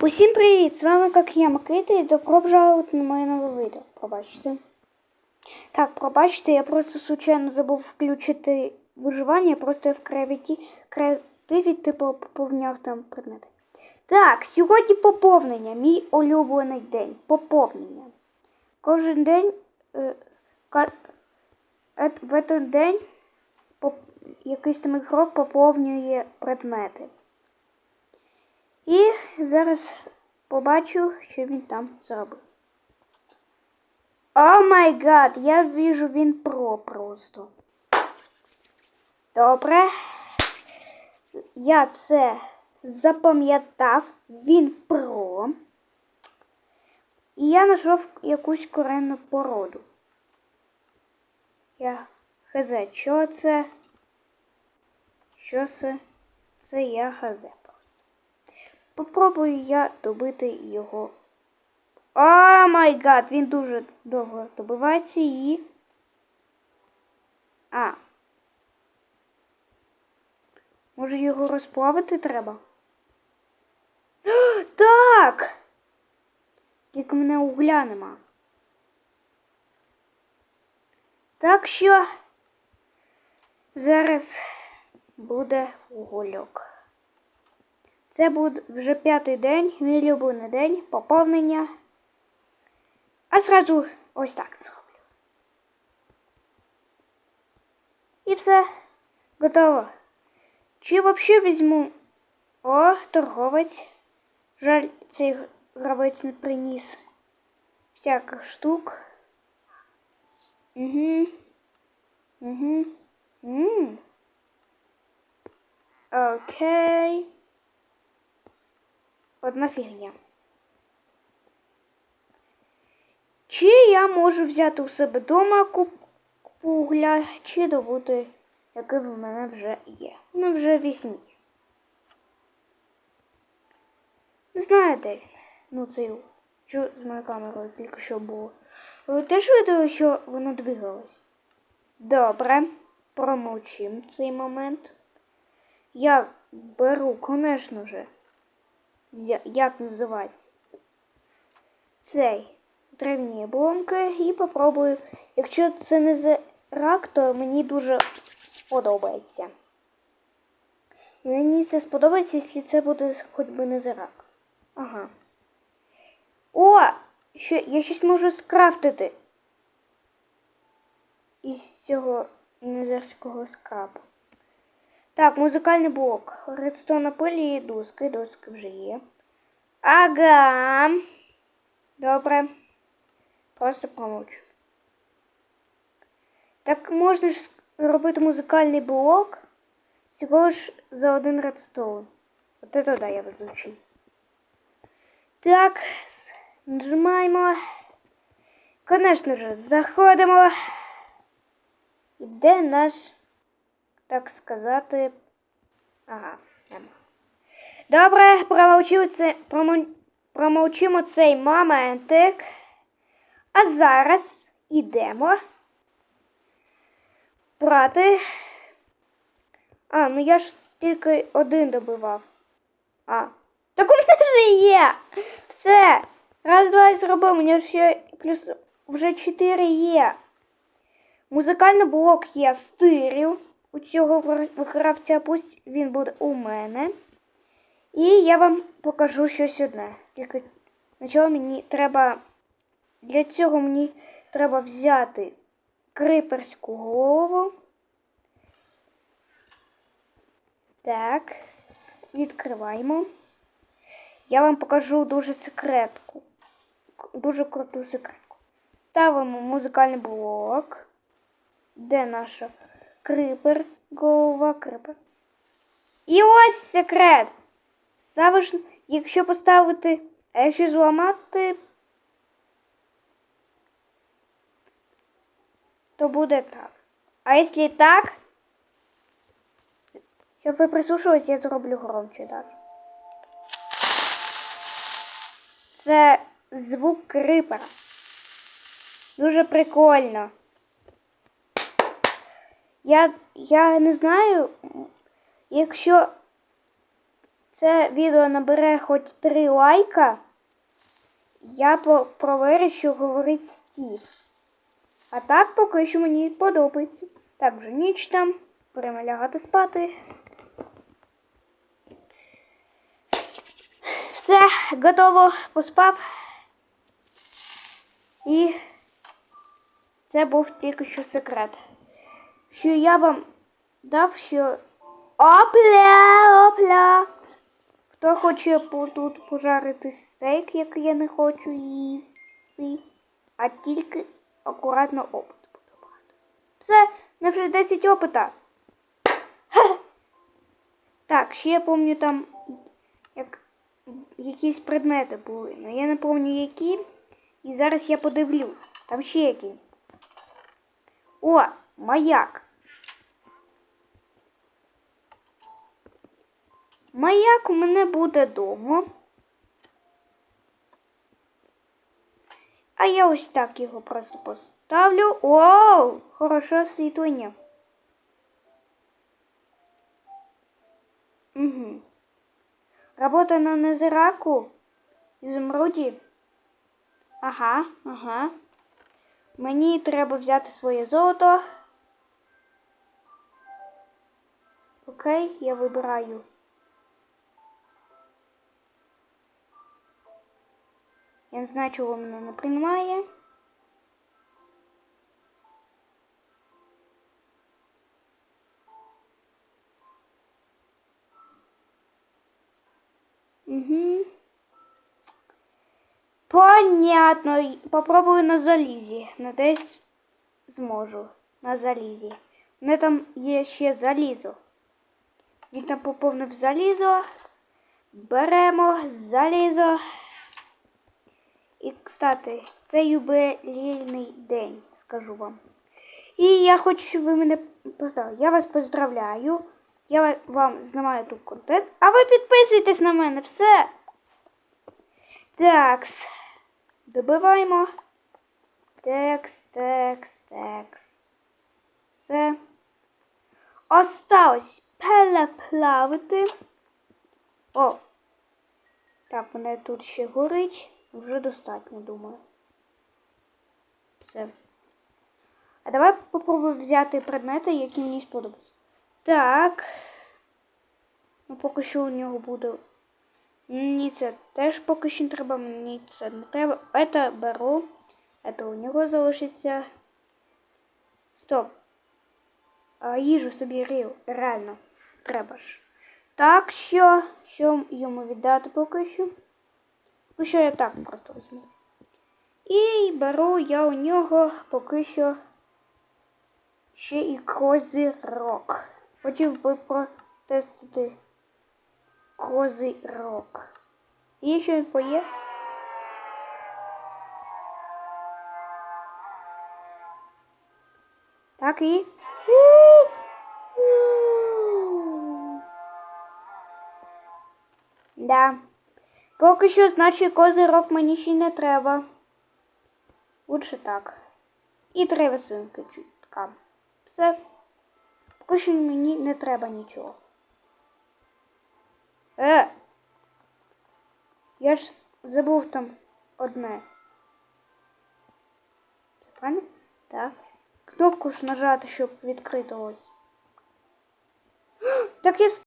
Усім привіт! З вами як я Микита і добро пожаловать на моє нове відео. Пробачте. Так, пробачте, я просто случайно забув включити виживання, просто я в креативі, креативі типу поповняв там предмети. Так, сьогодні поповнення. Мій улюблений день. Поповнення. Кожен день е, е, в цей день поп- якийсь там ігрок поповнює предмети. І зараз побачу, що він там зробив. О май гад, я вижу він про просто. Добре. Я це запам'ятав. Він про. І я знайшов якусь коренну породу. Я хз, що це? Що це? Це я хз. Попробую я добити його. О май гад, він дуже довго добивається і. А. Може його розплавити треба? Так! Тільки мене угля нема. Так що зараз буде угольок. Це буде вже п'ятий день, мій улюблений день, поповнення. А зразу ось так зроблю. І все, готово. Чи взагалі візьму? О, торговець. Жаль, цей гравець не приніс всяких штук. Угу. Угу. Ммм. Окей. Одна фігня. Чи я можу взяти у себе вдома купу чи добути, який в мене вже є. Ну, вже вісні. Не знаю. Ну, цей що з моєю камерою тільки що було. Ви теж видали, що воно двигалось? Добре, промовчим цей момент. Я беру, звісно же, як називається цей древні обломки і попробую. Якщо це не зрак, то мені дуже сподобається. Мені це сподобається, якщо це буде хоч би не зрак. Ага. О! Що, я щось можу скрафтити. Із цього незерського скрабу. Так, музикальний блок. Редстон пилі і доски. Доски вже є. Ага. Добре. Просто промовчу. Так можна ж робити музикальний блок всього ж за один редстоун. От це да, я визучив. Так, нажимаємо. Конечно же, заходимо. І де наш, так сказати. Ага, нема. Добре, промовчимо, це, промовчимо цей моментик. А зараз ідемо брати. А, ну я ж тільки один добивав. А. Так у мене вже є. Все. Раз, два і зробив. У мене ще плюс вже чотири є. Музикальний блок є стирів. У цього гра- гравця пусть він буде у мене. І я вам покажу щось одне. Тільки спочатку мені треба. Для цього мені треба взяти криперську голову. Так, відкриваємо. Я вам покажу дуже секретку. Дуже круту секретку. Ставимо музикальний блок. Де наша крипер? Голова крипер. І ось секрет. Ставиш, якщо поставити, а якщо зламати, то буде так. А якщо так, щоб ви прислушались, я зроблю громче даже. Це звук крипера. Дуже прикольно. Я, я не знаю, якщо це відео набере хоч 3 лайка, я проверю, що говорить Стів. А так поки що мені подобається. Так, вже ніч там, будемо лягати спати. Все, готово, поспав. І це був тільки що секрет. Що я вам дав, що. Опля, опля. Хто хоче тут пожарити стейк, який я не хочу їсти, а тільки акуратно опит брати. Все, на вже 10 опита. Так, ще я пам'ятаю там як якісь предмети були. але я не пам'ятаю які. І зараз я подивлюсь. Там ще якісь. О, маяк. Маяк у мене буде вдома. А я ось так його просто поставлю. Оу, хороше освітлення. Угу. Робота на незираку. Ізумруді. Ага, ага. Мені треба взяти своє золото. Окей, я вибираю. Я не знаю, чого мене не приймає. Угу. Понятно. Попробую на залізі. Надеюсь, зможу. На залізі. У мене там є ще залізо. Він там поповнив залізо. Беремо залізо. І, кстати, це юбилейний день, скажу вам. І я хочу, щоб ви мене поздравили. Я вас поздравляю. Я вам знімаю тут контент. А ви підписуйтесь на мене, все. Такс. Добиваємо. Текс, текс, текс. Все. Осталось переплавити. О. Так, мене тут ще горить. Вже достатньо, думаю. Все. А давай попробуємо взяти предмети, які мені сподобаються. Так. Ну, поки що у нього буде. Мені це теж поки що не треба, мені це не треба. Это беру. Это у нього залишиться. Стоп. А їжу собі. Реально. Треба ж. Так що, що йому віддати поки що? Поки що я так просто візьму. І беру я у нього поки що ще і козирок. Хотів би протестити козирок. Є що він поє? Так і. Да. Поки що, значить, козирок мені ще не треба. Лучше так. І три весинки чутка. Все. Поки що мені не треба нічого. Е! Я ж забув там одне. Це правильно? Так. Кнопку ж нажати, щоб відкрити ось. Так я